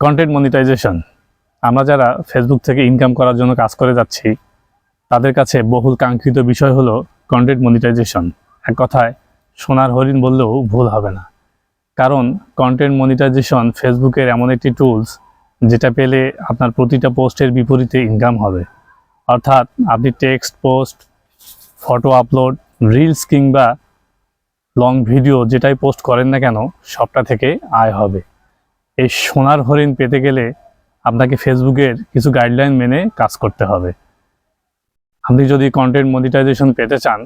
Content monetization আমরা যারা Facebook থেকে ইনকাম করার জন্য কাজ করে যাচ্ছি, তাদের কাছে বহুল কাঙ্ক্ষিত বিষয় হলো কন্টেন্ট মনিটাইজেশন এক কথায়, সোনার হরিণ বললেও ভুল হবে না। কারণ কন্টেন্ট মনিটাইজেশন ফেসবুকের এমন একটি টুলস যেটা পেলে আপনার প্রতিটা পোস্টের বিপরীতে ইনকাম হবে। অর্থাৎ আপনি text post photo upload reels কিংবা লং ভিডিও যেটাই পোস্ট করেন না কেন, সবটা থেকে আয় হবে। এই সোনার হরিণ পেতে গেলে আপনাকে ফেসবুকের কিছু গাইডলাইন মেনে কাজ করতে হবে। আপনি যদি কন্টেন্ট মনিটাইজেশন পেতে চান,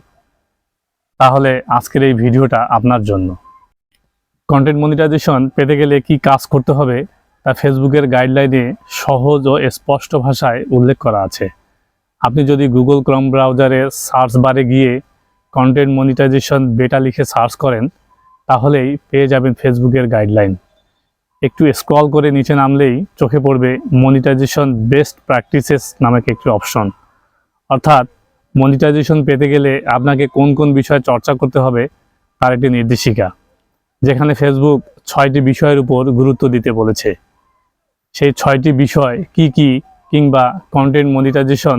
তাহলে আজকের এই ভিডিওটা আপনার জন্য। কন্টেন্ট মনিটাইজেশন পেতে গেলে কি কাজ করতে হবে, তা ফেসবুকের গাইডলাইনে সহজ ও স্পষ্ট ভাষায় উল্লেখ করা আছে। আপনি যদি গুগল ক্রম ব্রাউজারে সার্চ বারে গিয়ে কন্টেন্ট মনিটাইজেশন বেটা লিখে সার্চ করেন, তাহলেই পেয়ে যাবেন ফেসবুকের গাইডলাইন একটু স্ক্রল করে নিচে নামলেই চোখে পড়বে মনিটাইজেশন বেস্ট প্র্যাকটিসেস নামক একটি অপশন অর্থাৎ মনিটাইজেশন পেতে গেলে আপনাকে কোন কোন বিষয়ে চর্চা করতে হবে তার একটি নির্দেশিকা, যেখানে ফেসবুক ছয়টি বিষয়ের উপর গুরুত্ব দিতে বলেছে। সেই ছয়টি বিষয় কি কি কিংবা কন্টেন্ট মনিটাইজেশন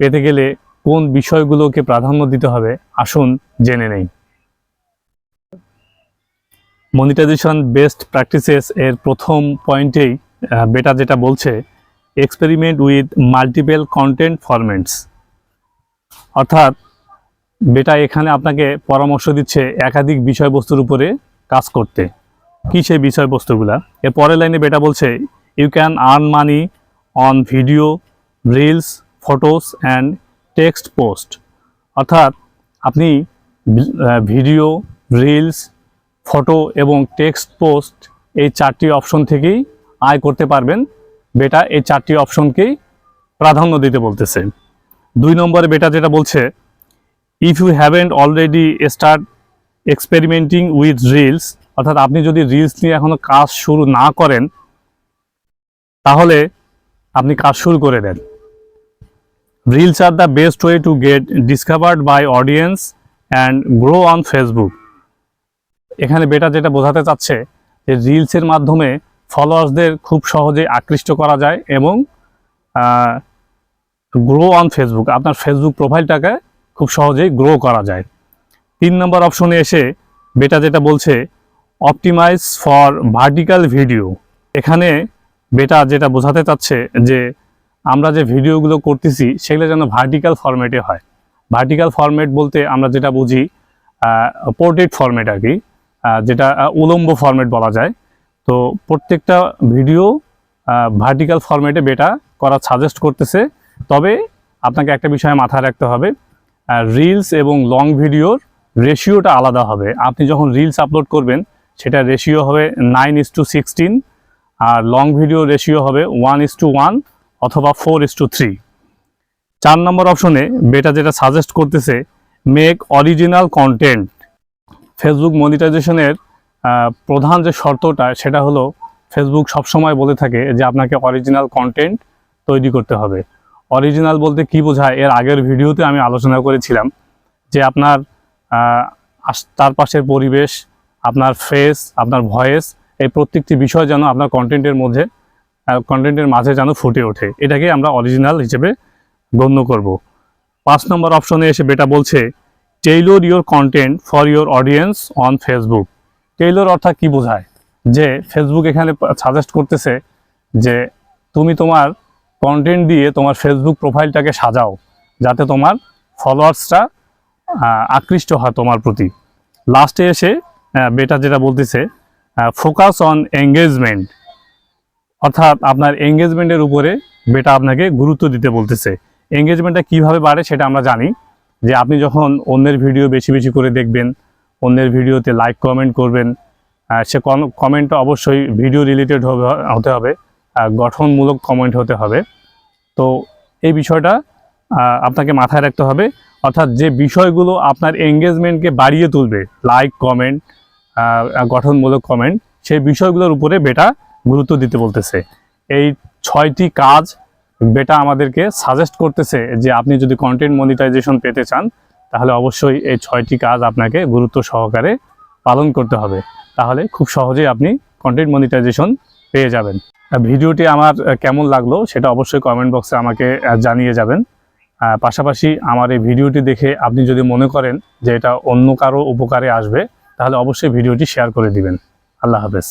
পেতে গেলে কোন বিষয়গুলোকে প্রাধান্য দিতে হবে আসুন জেনে নেই। মনিটাইজেশন বেস্ট প্র্যাকটিসেস এর প্রথম পয়েন্টেই বেটা যেটা বলছে experiment with multiple content formats অর্থাৎ বেটা এখানে আপনাকে পরামর্শ দিচ্ছে একাধিক বিষয়বস্তুর উপরে কাজ করতে। কি সেই বিষয়বস্তুগুলা? এর পরের লাইনে বেটা বলছে you can earn money on video reels photos and text post অর্থাৎ আপনি ভিডিও রিলস ফটো এবং টেক্সট পোস্ট এই চারটি অপশন থেকেই আয় করতে পারবেন। বেটা এই চারটি অপশনকেই প্রাধান্য দিতে বলতেছে। দুই নম্বরে বেটা যেটা বলছে if you haven't already start experimenting with reels অর্থাৎ আপনি যদি রিলস নিয়ে এখনও কাজ শুরু না করেন, তাহলে আপনি কাজ শুরু করে দেন। Reels are the best way to get discovered by audience and grow on Facebook এখানে বেটা যেটা বোঝাতে চাচ্ছে যে রিলসের মাধ্যমে ফলোয়ার্সদের খুব সহজে আকৃষ্ট করা যায় এবং গ্রো অন ফেসবুক আপনার ফেসবুক প্রোফাইলটাকে খুব সহজেই গ্রো করা যায়। তিন নম্বর অপশনে এসে বেটা যেটা বলছে অপটিমাইজ ফর ভার্টিক্যাল ভিডিও এখানে বেটা যেটা বোঝাতে চাচ্ছে যে আমরা যে ভিডিওগুলো করতেছি, সেগুলো যেন ভার্টিক্যাল ফরম্যাটে হয়। ভার্টিক্যাল ফরম্যাট বলতে আমরা যেটা বুঝি পোর্ট্রেট ফরম্যাট আর কি। যেটা উলম্ব ফরম্যাট বলা যায়। তো প্রত্যেকটা ভিডিও ভার্টিক্যাল ফরম্যাটে বেটা করা সাজেস্ট করতেছে। তবে আপনাকে একটা বিষয়ে মাথায় রাখতে হবে রিলস এবং লং ভিডিওর রেশিওটা আলাদা হবে। আপনি যখন রিলস আপলোড করবেন, সেটা রেশিও হবে নাইন ইস টু সিক্সটিন আর লং ভিডিও রেশিও হবে ওয়ান ইস টু ওয়ান অথবা ফোর ইস টু থ্রি চার নম্বর অপশনে বেটা যেটা সাজেস্ট করতেছে মেক অরিজিনাল কন্টেন্ট ফেসবুক মনিটাইজেশনের প্রধান যে শর্তটা, সেটা হলো ফেসবুক সবসময় বলে থাকে যে আপনাকে অরিজিনাল কন্টেন্ট তৈরি করতে হবে। অরিজিনাল বলতে কি বোঝায়? এর আগের ভিডিওতে আমি আলোচনা করেছিলাম যে আপনার তার পাশের পরিবেশ, আপনার ফেস আপনার ভয়েস এই প্রত্যেকটি বিষয় যেন আপনার কন্টেন্টের মধ্যে কন্টেন্টের মাঝে যেন ফুটে ওঠে। এটাকে আমরা অরিজিনাল হিসেবে গণ্য করব। পাঁচ নম্বর অপশনে এসে বেটা বলছে tailor your content for your audience on Facebook tailor অর্থাৎ কি বোঝায়? যে ফেসবুক এখানে সাজেস্ট করতেছে যে তুমি তোমার কন্টেন্ট দিয়ে তোমার ফেসবুক প্রোফাইলটাকে সাজাও, যাতে তোমার ফলোয়ার্সটা আকৃষ্ট হয় তোমার প্রতি। লাস্টে এসে বেটা যেটা বলতেছে ফোকাস অন এঙ্গেজমেন্ট অর্থাৎ আপনার এঙ্গেজমেন্টের উপরে বেটা আপনাকে গুরুত্ব দিতে বলতেছে। এঙ্গেজমেন্টটা কীভাবে বাড়ে সেটা আমরা জানি। যে আপনি যখন অন্যের ভিডিও বেশি বেশি করে দেখবেন, অন্যের ভিডিওতে লাইক কমেন্ট করবেন সে কমেন্টটা অবশ্যই ভিডিও রিলেটেড হবে, হতে হবে গঠনমূলক কমেন্ট হতে হবে। তো এই বিষয়টা আপনাকে মাথায় রাখতে হবে। অর্থাৎ যে বিষয়গুলো আপনার এঙ্গেজমেন্টকে বাড়িয়ে তুলবে লাইক কমেন্ট গঠনমূলক কমেন্ট সেই বিষয়গুলোর উপরে বেটা গুরুত্ব দিতে বলতেছে। এই ছয়টি কাজ বেটা আমাদেরকে সাজেস্ট করতেছে যে আপনি যদি কন্টেন্ট মনিটাইজেশন পেতে চান, তাহলে অবশ্যই এই ছয়টি কাজ আপনাকে গুরুত্ব সহকারে পালন করতে হবে। তাহলে খুব সহজেই আপনি কন্টেন্ট মনিটাইজেশন পেয়ে যাবেন। ভিডিওটি আমার কেমন লাগল সেটা অবশ্যই কমেন্ট বক্সে আমাকে জানিয়ে যাবেন। পাশাপাশি আমার এই ভিডিওটি দেখে আপনি যদি মনে করেন যে এটা অন্য কারও উপকারে আসবে, তাহলে অবশ্যই ভিডিওটি শেয়ার করে দিবেন। আল্লাহ হাফেজ।